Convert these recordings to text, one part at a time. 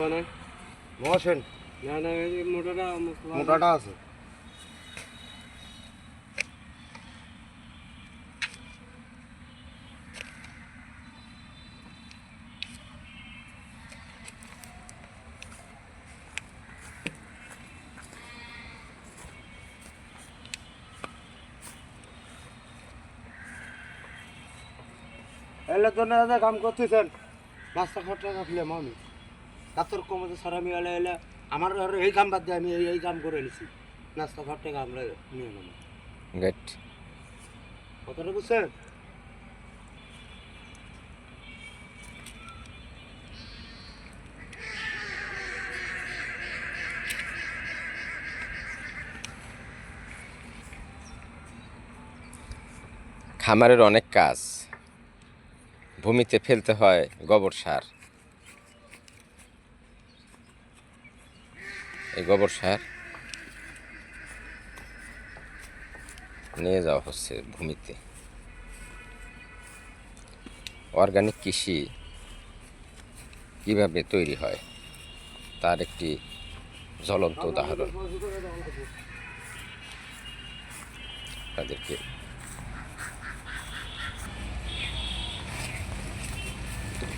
না মহাসেন। না না মোটাটা মোটাটা আছে। এলে তো না কাম করতেছেন। রাস্তা খরচা রাখলাম আমি। কাতর কমতে সারামি এলে এলে আমার আর এই কাম বাদ দিয়ে আমি এই এই কাম করে নিছি নাস্তা ঘর থেকে আমরা নিয়ে নেব। গুড কথাটা বুঝছেন? খামারের অনেক কাজ। ভূমিতে ফেলতে হয় গোবর সার। এই গোবর সার নিয়ে যাওয়া হচ্ছে ভূমিতে। অর্গানিক কৃষি কীভাবে তৈরি হয় তার একটি জ্বলন্ত উদাহরণ। তাদেরকে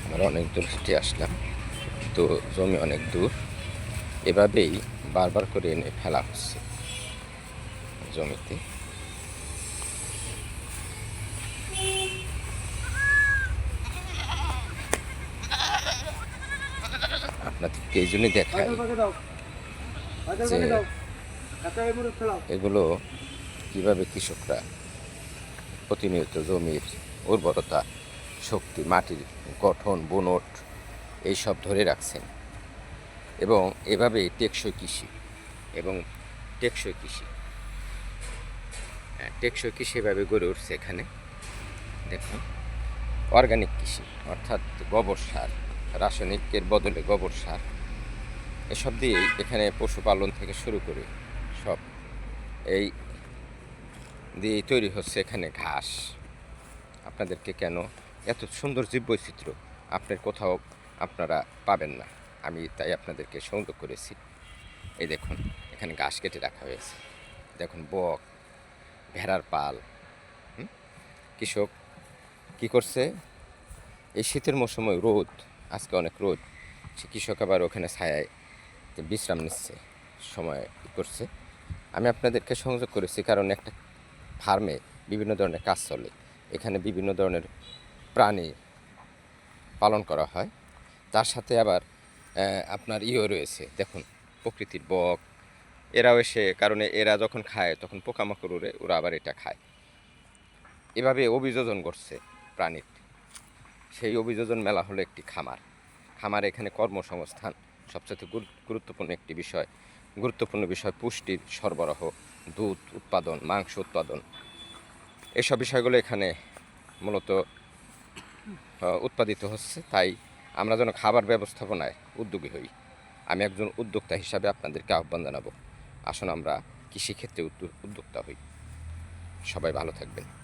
আমরা অনেক দূর হেঁটে আসলাম তো জমি অনেক দূর। এভাবেই বারবার করে এনে ফেলা হচ্ছে জমিতে। আপনাদেরকে এই জন্যই দেখাই যে এগুলো কীভাবে কৃষকরা প্রতিনিয়ত জমির উর্বরতা শক্তি মাটির গঠন বুনট এইসব ধরে রাখছেন? এবং এভাবে টেকসই কৃষি এবং টেকসই কৃষি। হ্যাঁ টেকসই কৃষি এভাবে গড়ে উঠছে এখানে। দেখুন অর্গানিক কৃষি, অর্থাৎ গোবর সার, রাসায়নিকের বদলে গোবর সার। এসব দিয়েই এখানে পশুপালন থেকে শুরু করে সব এই দিয়েই তৈরি হচ্ছে এখানে ঘাস। আপনাদেরকে কেন এত সুন্দর জীববৈচিত্র্য আপনার কোথাও আপনারা পাবেন না। আমি তাই আপনাদেরকে সংযোগ করেছি। এই দেখুন, এখানে ঘাস কেটে রাখা হয়েছে। দেখুন, বক, ভেড়ার পাল কৃষক কি করছে? এই শীতের মৌসুমে রোদ, আজকে অনেক রোদ। সে কৃষক আবার ওখানে ছায়ায় বিশ্রাম নিচ্ছে, সময় করছে। আমি আপনাদেরকে সংযোগ করেছি, কারণ একটা ফার্মে বিভিন্ন ধরনের কাজ চলে। এখানে বিভিন্ন ধরনের প্রাণী পালন করা হয়। তার সাথে আবার আপনার ইয়ে রয়েছে। দেখুন, প্রকৃতির বক। এরাও এসে, কারণে এরা যখন খায়, তখন পোকামাকড় উড়ে ওরা আবার এটা খায়। এভাবে অভিযোজন করছে প্রাণীর। সেই অভিযোজন মেলা হলো একটি খামার। খামার এখানে কর্মসংস্থান সবচেয়ে গুরু- গুরুত্বপূর্ণ একটি বিষয়। গুরুত্বপূর্ণ বিষয় পুষ্টির সরবরাহ, দুধ উৎপাদন, মাংস উৎপাদন। এসব বিষয়গুলো এখানে মূলত উৎপাদিত হচ্ছে। তাই আমরা যেন খাবার ব্যবস্থাপনায় উদ্যোগী হই। আমি একজন উদ্যোক্তা হিসাবে আপনাদেরকে আহ্বান জানাব। আসুন আমরা কৃষিক্ষেত্রে উদ্যোক্তা হই। সবাই ভালো থাকবেন।